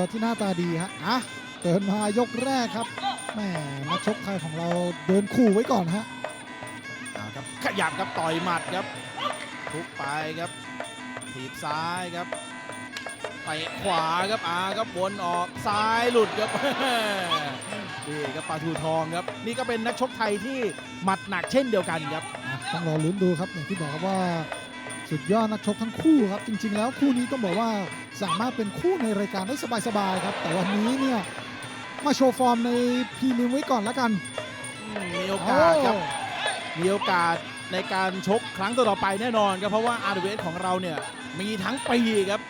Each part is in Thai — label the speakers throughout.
Speaker 1: อที่หน้าตาดีฮะอะเดินมายกแรกครับแหมนักชกไทยของเราเดินขู่ไว้ก่อนฮะ
Speaker 2: เอาครับขยับครับต่อยหมัดครับทุบไปครับถีบซ้ายครับเตะขวาครับอาครับวนออกซ้ายหลุดครับนี่ครับปลาทูทองครับ นี่ก็เป็นนักชกไทยที่หมัดหนักเช่นเดียวกันครับ
Speaker 1: อะต้องรอลุ้นดูครับอย่างที่บอกครับว่า สุดยอดนักชกทั้งคู่ครับ จริง ๆ แล้วคู่นี้ต้องบอกว่าสามารถเป็นคู่ในรายการได้สบายๆครับ แต่วันนี้เนี่ยมาโชว์ฟอร์มในพรีลิมไว้ก่อนแล้วกัน
Speaker 2: อืมมีโอกาสครับ มีโอกาสในการชกครั้งต่อๆไปแน่นอนครับเพราะว่า RWS ของเราเนี่ยมีทั้งปีครับ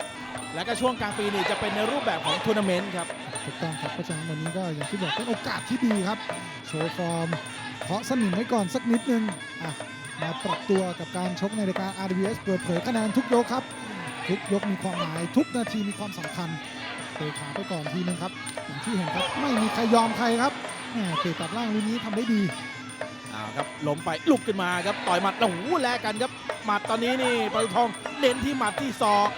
Speaker 2: และก็ช่วงกลางปีนี่จะเป็นในรูปแบบของทัวร์นาเมนต์ครับ
Speaker 1: ถูกต้องครับเพราะฉะนั้นวันนี้ก็อย่างที่บอกเป็นโอกาสที่ดีครับ โชว์ฟอร์มเพาะสนิมไว้ก่อนสักนิดนึงอะ มาปรับตัวกับการชกในรายการ RWS เปิดเผยคะแนนทุกยกครับ ทุกยกมีความหมายทุกนาทีมีความสำคัญเตะขาไปก่อนทีนึงครับอย่างที่เห็นครับไม่มีใครยอมใครครับเตะตัดล่างลูกนี้ทำได้ดี
Speaker 2: เอาครับล้มไปลุกขึ้นมาครับต่อยหมัดโอ้โหแลกกันครับหมัดตอนนี้นี่ปทุมทองเน้นที่หมัดที่ศอก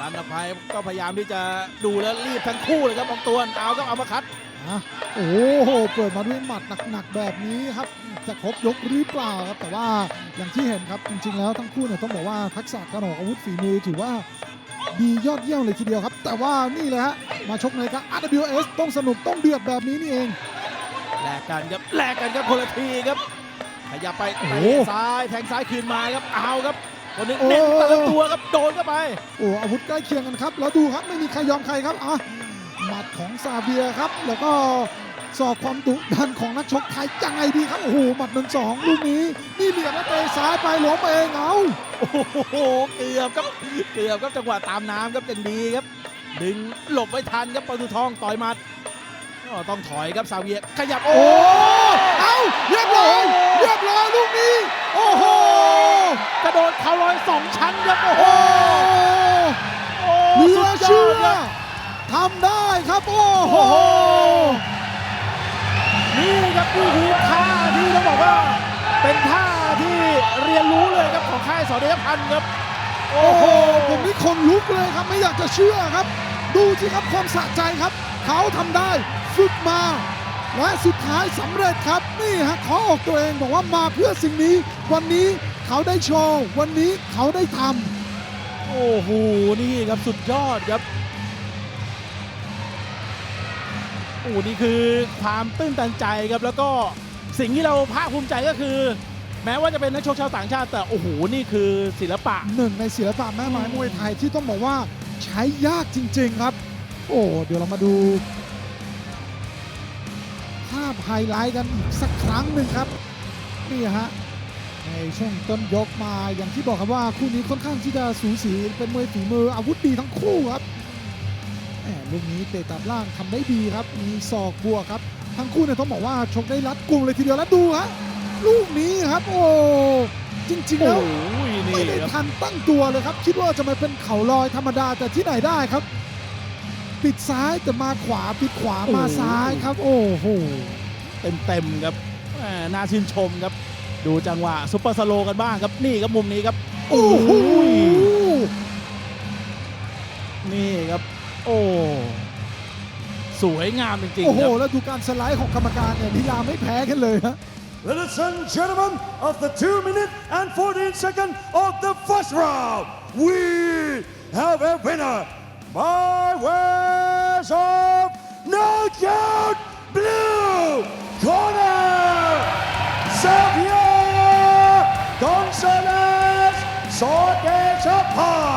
Speaker 2: รันอภัยก็พยายามที่จะดูแล้วรีบทั้งคู่เลยครับองตวนเอาครับเอามาคัด
Speaker 1: อะโอ้โหเปิดมาด้วยหมัดหนักๆแบบนี้ครับ จะครบยกหรือเปล่าครับ แต่ว่าอย่างที่เห็นครับจริง ๆ แล้วทั้งคู่เนี่ยต้องบอกว่าทักษะการออกอาวุธฝีมือถือว่าดียอดเยี่ยมเลยทีเดียวครับ แต่ว่านี่เลยฮะมาชกในครับ RWS ต้องสนุกต้องเดือดแบบนี้นี่เอง
Speaker 2: แลกกันครับแลกกันครับคนละทีครับขยับไป
Speaker 1: โอ้โห
Speaker 2: เตะซ้ายแทงซ้ายคืนมาครับเอาครับคนหนึง
Speaker 1: โอ้
Speaker 2: เน้นแต่ละตัวครับโดนเข้าไป
Speaker 1: โอ้อาวุธใกล้เคียงกันครับแล้วดูครับไม่มีใครยอมใครครับอะ หมัดของซาเบียครับ แล้วก็สอกความดุดันของนักชกไทยยังไงดีครับโอ้โหหมัดหนึ่งสองลูกนี้ นี่เหลี่ยมแล้วเตะซ้ายไปหลวมเองเอา
Speaker 2: โอ้โหเกือบครับเกือบครับจังหวะตามน้ำครับยังดีครับ ดึงหลบไว้ทันครับปทุมทองต่อยหมัดก็ต้องถอยครับซาเวียขยับ
Speaker 1: โอ้เอ้าเรียบร้อยเรียบร้อยลูกนี้ โอ้โห
Speaker 2: กระโดดเข่าลอยสองชั้นครับโอ้โห
Speaker 1: โอ้
Speaker 2: โอ้
Speaker 1: เหลือ
Speaker 2: สุ
Speaker 1: เชื่
Speaker 2: ดย
Speaker 1: อ
Speaker 2: ดครับ
Speaker 1: ทำได้ครับโอ้โห
Speaker 2: โอ้โห นี่ครับนี่คือท่าที่ต้องบอกว่า เป็นท่าที่เรียนรู้เลยครับของค่ายสอนเดชพันธ์ครับ โอ้
Speaker 1: โอ้โห
Speaker 2: โห
Speaker 1: ผมนี่คนลุกเลยครับ ไม่อยากจะเชื่อครับ ดูสิครับความสะใจครับ เขาทำได้ฝึกมา และสุดท้ายสำเร็จครับ นี่ฮะขอออกตัวเองบอกว่ามาเพื่อสิ่งนี้ วันนี้เขาได้โชว์ วันนี้เขาได้ทำ
Speaker 2: โอ้โห นี่ครับสุดยอดครับ อ้นี่คือความตื้นตันใจครับแล้วก็สิ่งที่เราภาคภูมิใจก็คือ แม้ว่าจะเป็นนักชกชาวต่างชาติ แต่โอ้โหนี่คือศิลปะ
Speaker 1: หนึ่งในศิลปะแม่ไม้มวยไทยที่ต้องบอกว่าใช้ยากจริง ๆครับ โอ้เดี๋ยวเรามาดู ภาพไฮไลท์กันอีกสักครั้งหนึ่งครับนี่ฮะในช่วงต้นยกมาอย่างที่บอกครับว่าคู่นี้ค่อนข้างที่จะสูสีเป็นมวยฝีมืออาวุธดีทั้งคู่ครับ ลูกนี้เตะตัดล่างทำได้ดีครับ มีศอกบวกครับ ทั้งคู่เนี่ยต้องบอกว่าชกได้รัดกุมเลยทีเดียวแล้วดูฮะลูกนี้ครับ โอ้จริงๆ
Speaker 2: โอ้
Speaker 1: แล้ว
Speaker 2: โห
Speaker 1: ไม่
Speaker 2: นี่
Speaker 1: ได้
Speaker 2: ครับ
Speaker 1: ทันตั้งตัวเลยครับ คิดว่าจะมาเป็นเข่าลอยธรรมดาแต่ที่ไหนได้ครับ ปิดซ้ายแต่มาขวาปิดขวามาซ้ายครับ โอ้โห
Speaker 2: เต็มๆครับแหมน่าชื่นชมครับ ดูจังหวะซุปเปอร์สโลว์กันบ้างครับนี่ครับมุมนี้ครับ
Speaker 1: โอ้โห
Speaker 2: นี่ครับ โอ้ สวยงามจริง
Speaker 1: โอ้
Speaker 2: ๆ
Speaker 1: โห
Speaker 2: ครับ
Speaker 1: แล้วดูการสไลด์ของกรรมการเนี่ยลีลาไม่แพ้กันเลยฮะ
Speaker 3: Ladies and gentlemen, of the 2 minute and 14 second of the first round, we have a winner by ways of knockout blue corner, Xavier Gonzalez Sordechapan.